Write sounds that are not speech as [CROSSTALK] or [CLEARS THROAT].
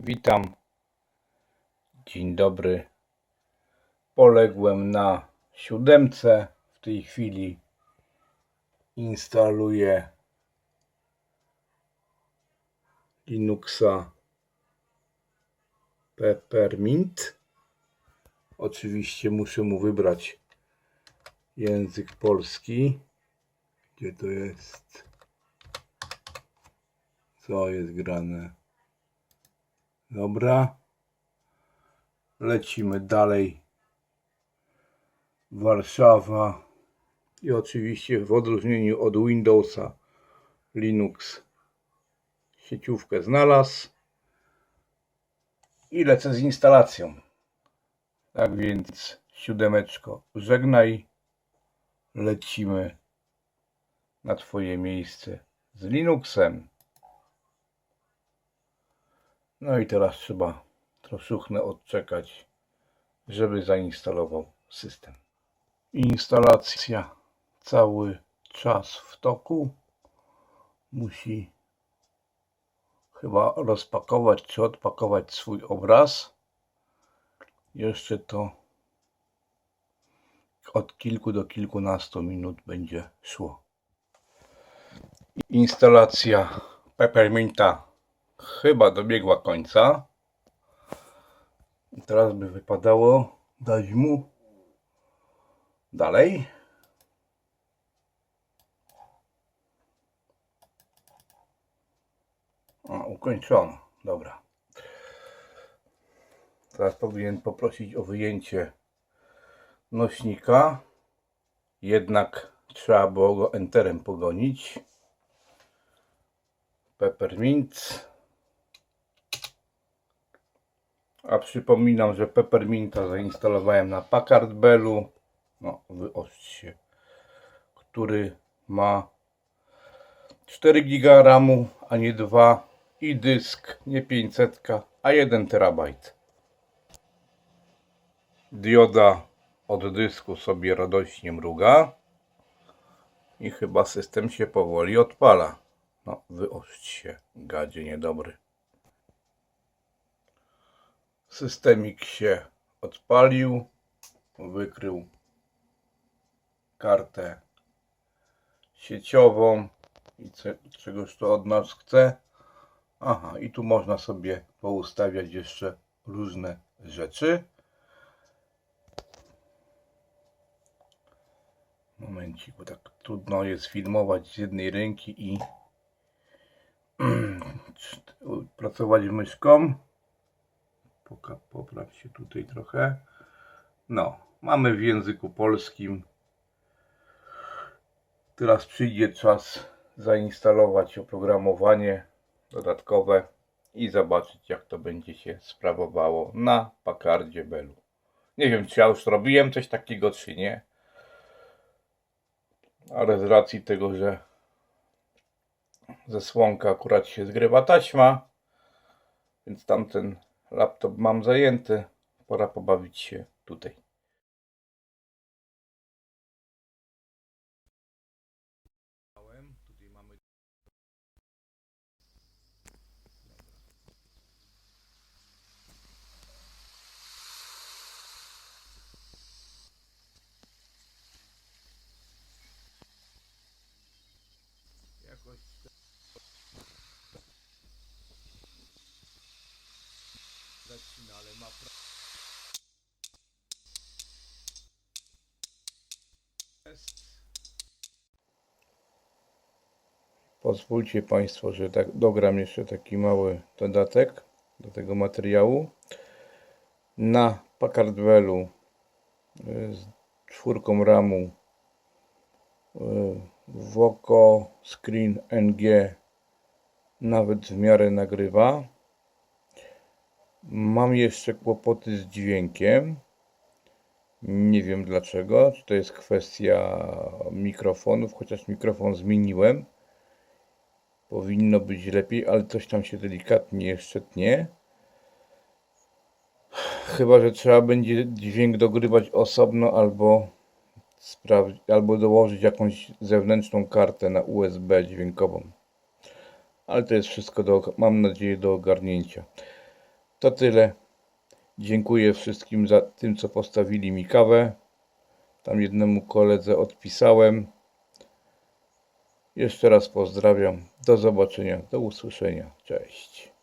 Witam. Dzień dobry. Poległem na siódemce. W tej chwili instaluję Linuxa Peppermint. Oczywiście muszę mu wybrać język polski. Gdzie to jest? Co jest grane? Dobra. Lecimy dalej. Warszawa. I oczywiście w odróżnieniu od Windowsa Linux sieciówkę znalazł. I lecę z instalacją. Tak więc siódemeczko, żegnaj. Lecimy na Twoje miejsce z Linuxem. No i teraz trzeba troszkę odczekać, żeby zainstalował system. Instalacja cały czas w toku. Musi chyba rozpakować czy odpakować swój obraz. Jeszcze to od kilku do kilkunastu minut będzie szło. Instalacja Pepperminta chyba dobiegła końca. I teraz by wypadało dać mu dalej. O, ukończono. Dobra. Teraz powinien poprosić o wyjęcie nośnika. Jednak trzeba było go enterem pogonić. Peppermint. A przypominam, że Pepperminta zainstalowałem na Packard Bellu. No, wyostrz się. Który ma 4 GB RAMu, a nie 2 i dysk nie 500, a 1 terabajt. Dioda od dysku sobie radośnie mruga i chyba system się powoli odpala. No, wyostrz się, gadzie niedobry. Systemik się odpalił, wykrył kartę sieciową i czegoś to od nas chce. Aha, i tu można sobie poustawiać jeszcze różne rzeczy. Momencik, bo tak trudno jest filmować z jednej ręki i [CLEARS THROAT] pracować myszką. Popraw się tutaj trochę. No, mamy w języku polskim. Teraz przyjdzie czas zainstalować oprogramowanie dodatkowe i zobaczyć jak to będzie się sprawowało na Packardzie Bellu. Nie wiem czy ja już robiłem coś takiego czy nie. Ale z racji tego, że ze słonka akurat się zgrywa taśma, więc tamten laptop mam zajęty. Pora pobawić się tutaj. Ale ma pra... Pozwólcie Państwo, że tak dogram jeszcze taki mały dodatek do tego materiału. Na Packard Bellu y, z czwórką ramu y, Voco Screen NG nawet w miarę nagrywa. Mam jeszcze kłopoty z dźwiękiem. Nie wiem dlaczego. Czy to jest kwestia mikrofonów, chociaż mikrofon zmieniłem. Powinno być lepiej, ale coś tam się delikatnie jeszcze tnie. Chyba, że trzeba będzie dźwięk dogrywać osobno albo albo dołożyć jakąś zewnętrzną kartę na USB dźwiękową. Ale to jest wszystko do, mam nadzieję, do ogarnięcia. To tyle. Dziękuję wszystkim za tym, co postawili mi kawę. Tam jednemu koledze odpisałem. Jeszcze raz pozdrawiam. Do zobaczenia, do usłyszenia. Cześć.